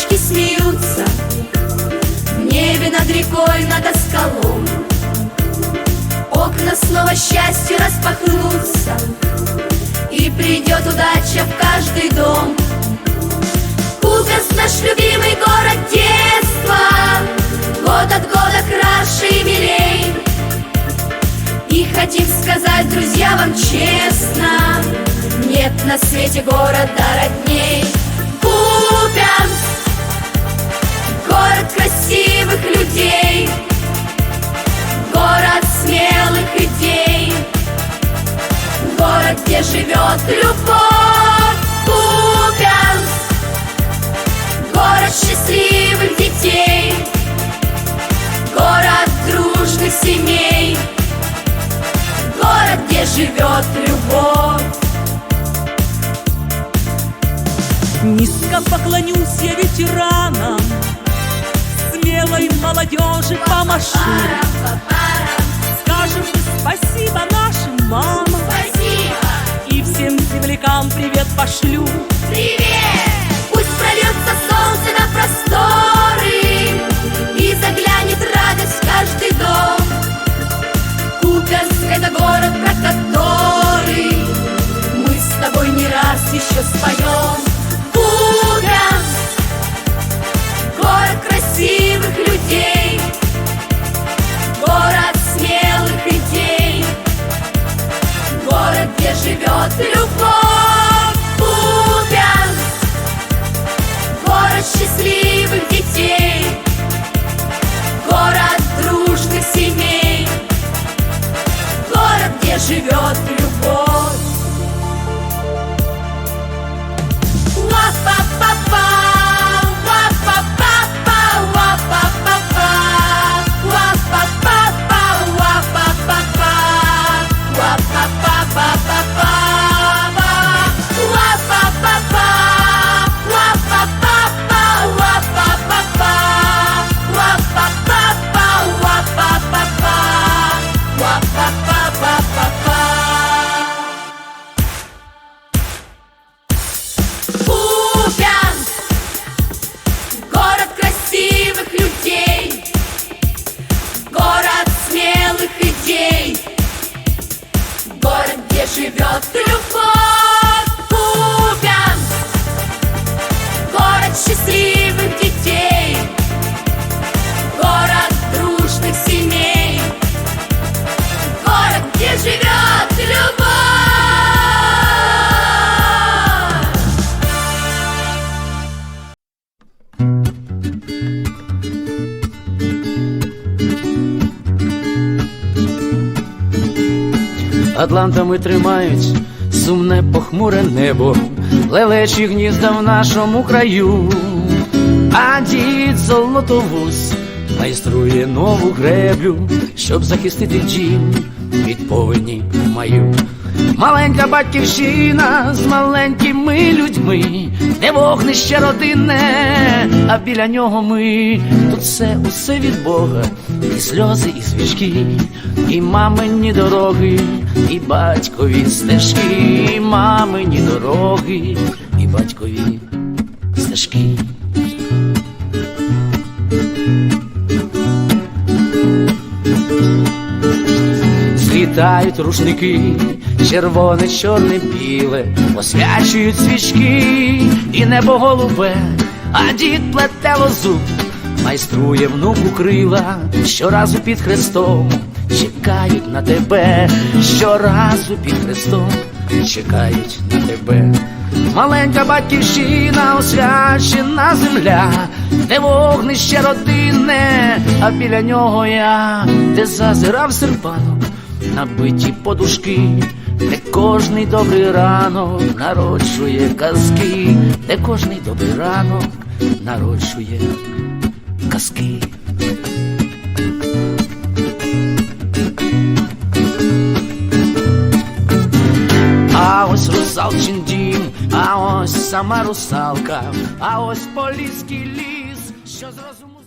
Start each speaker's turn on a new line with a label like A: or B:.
A: пташки смеются. В небе над рекой, над осколом Окна снова счастью распахнутся. И придет удача в каждый дом. Кубинск наш любимый город детства. Год от года краше и милей. И хотим сказать, друзья, вам честно Нет на свете города родней. где живет любовь. Купянск. Город счастливых детей. Город дружных семей. Город, где живет любовь.
B: Низко поклонюсь я ветеранам Смелой молодежи помашу Скажем спасибо нашим мамам. этим землякам привет пошлю
A: Привет! Пусть прольется солнце на простор
C: Атлантами тримають сумне похмуре небо, лелечі гнізда в нашому краю, а дід золотовус майструє нову греблю, щоб захистити дім від повені маю. Маленька батьківщина з маленькими людьми, де вогнище родинне, а біля нього ми. Тут все, усе від Бога, і сльози, і свічки, і мамині дороги, і батькові стежки, і мамині дороги, і батькові стежки. Злітають рушники, червоне, чорне, біле, освячують свічки і небо голубе, а дід плете лозу, майструє внуку крила, щоразу під хрестом. Чекають на тебе, щоразу під хрестом. Чекають на тебе. Маленька батьківщина, освячена земля, де вогнище родинне, а біля нього я, де зазирав серпанок, набиті подушки, де кожний добрий ранок народжує казки, де кожний добрий ранок народжує казки. А ось русалчин дім, а ось сама русалка, а ось поліський ліс, що зрозумів.